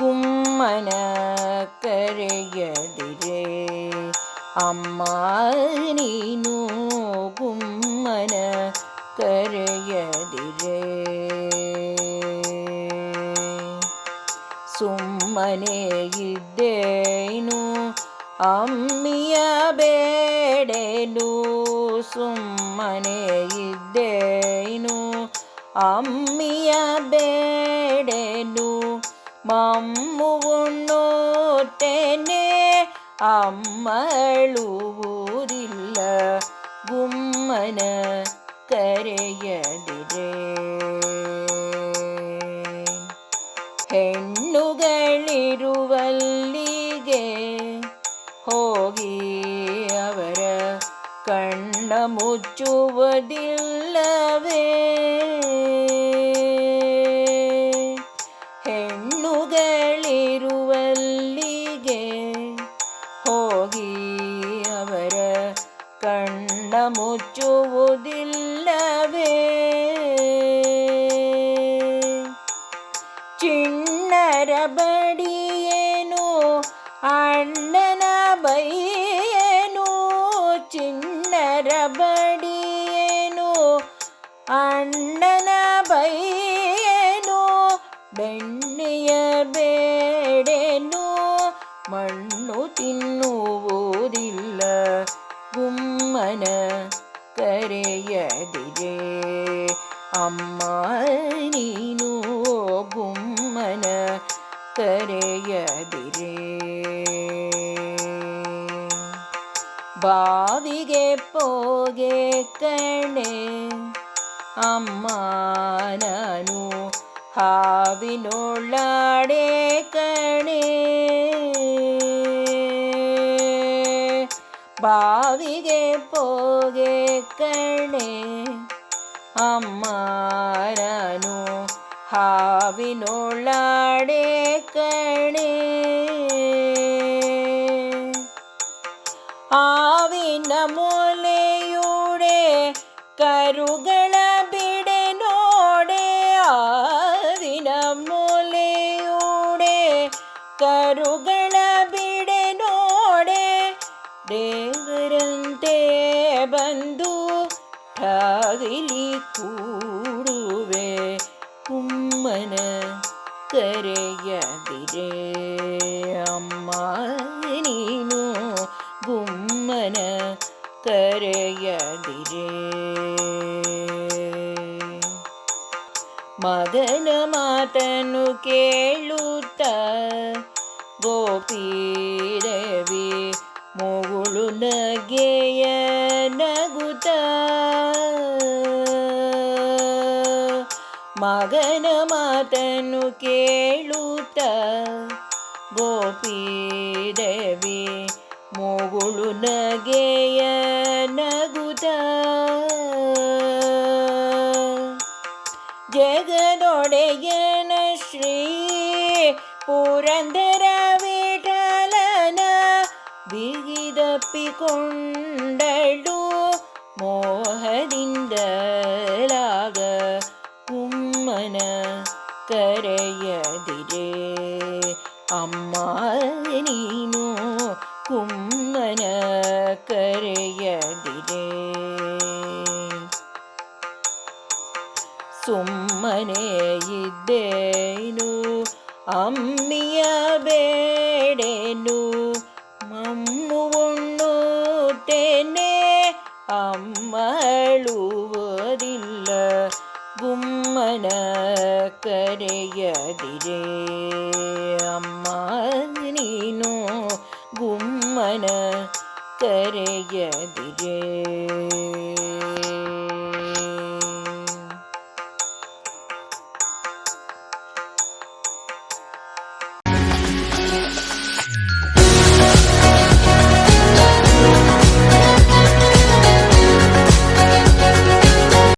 ಗುಮ್ಮನ ಕರೆಯದಿರೆ ಅಮ್ಮ ನೀನು ಗುಮ್ಮನ ಕರೆಯದಿರೆ ಸುಮ್ಮನೆ ಇದ್ದೇನು ಅಮ್ಮಿಯ ಬೇಡೆನು ಸುಮ್ಮನೆ ಇದ್ದೇ അമ്മിയേടേനു മമ്മുണ്ണോട്ടേനെ അമ്മളൂരില്ല ഗുമ്മന കരയതിരെ ഹെണ്ണുകളിരുവല്ല മുച്ചുവതില്ലവേ ಹೆಣ್ಣುಗಳಿರುವಲ್ಲಿಗೆ ಹೋಗಿ ಅವರ ಕಣ್ಣ ಮುಚ್ಚುವುದಿಲ್ಲವೇ ಚಿಣ್ಣರ ಬಡಿ ಮರಬಡಿಯೇನು ಅಣ್ಣನ ಬೈಯೇನು ಬೆಣ್ಣೆಯ ಬೇಡೇನು ಮಣ್ಣು ತಿನ್ನುವುದಿಲ್ಲ ಗುಮ್ಮನ ಕರೆಯದಿದೆ ಅಮ್ಮ ಬಾವಿಗೆ ಪೋಗೆ ಕಣೆ ಅಮ್ಮನನು ಹಾವಿನೊಳ್ಳಾಡೆ ಕಣೆ ಬಾವಿಗೆ ಪೋಗೆ ಕಣೆ അമ്മാരനു ഹാവിനുള്ളാടേ കണേ ആ നമോലയുടെ കരുകള ബിടനോടെ ആവിനമോലയുടെ കരുകള ബിടനോടെ ദേവരന്തേ ബന്ധു ഠാവിലി കൂടുവേ കുമ്മന കരയതിരേ ಮಗನ ಮಾತನು ಕೇಳುತ್ತ ಗೋಪೀರವಿ ಮೊಗುಳು ನಗೆಯ ನಗುತ್ತ ಮಗನ ಮಾತನು ಕೇಳುತ್ತ ಗೋಪೀರವಿ ಮೊಗುಳು ನಗೆಯ ಜಗದೊಡೆಯನ ಶ್ರೀ ಪುರಂದರ ವಿಠಲನ ಬಿಗಿದಪ್ಪಿಕೊಂಡಳು ಮೋಹದಿಂದಲಾಗ ಉಮ್ಮನ ಕರೆಯದಿರೇ ಅಮ್ಮ ಸುಮ್ಮನೆ ಇದ್ದೇನು ಅಮ್ಮಿಯ ಬೇಡೇನು ಮಮ್ಮು ಉಣ್ಣುತ್ತೇನೆ ಅಮ್ಮಳುವುದಿಲ್ಲ ಗುಮ್ಮನ ಕರೆಯದಿರೇ ಅಮ್ಮ ಗುಮ್ಮನ ಕರೆಯದಿರೇ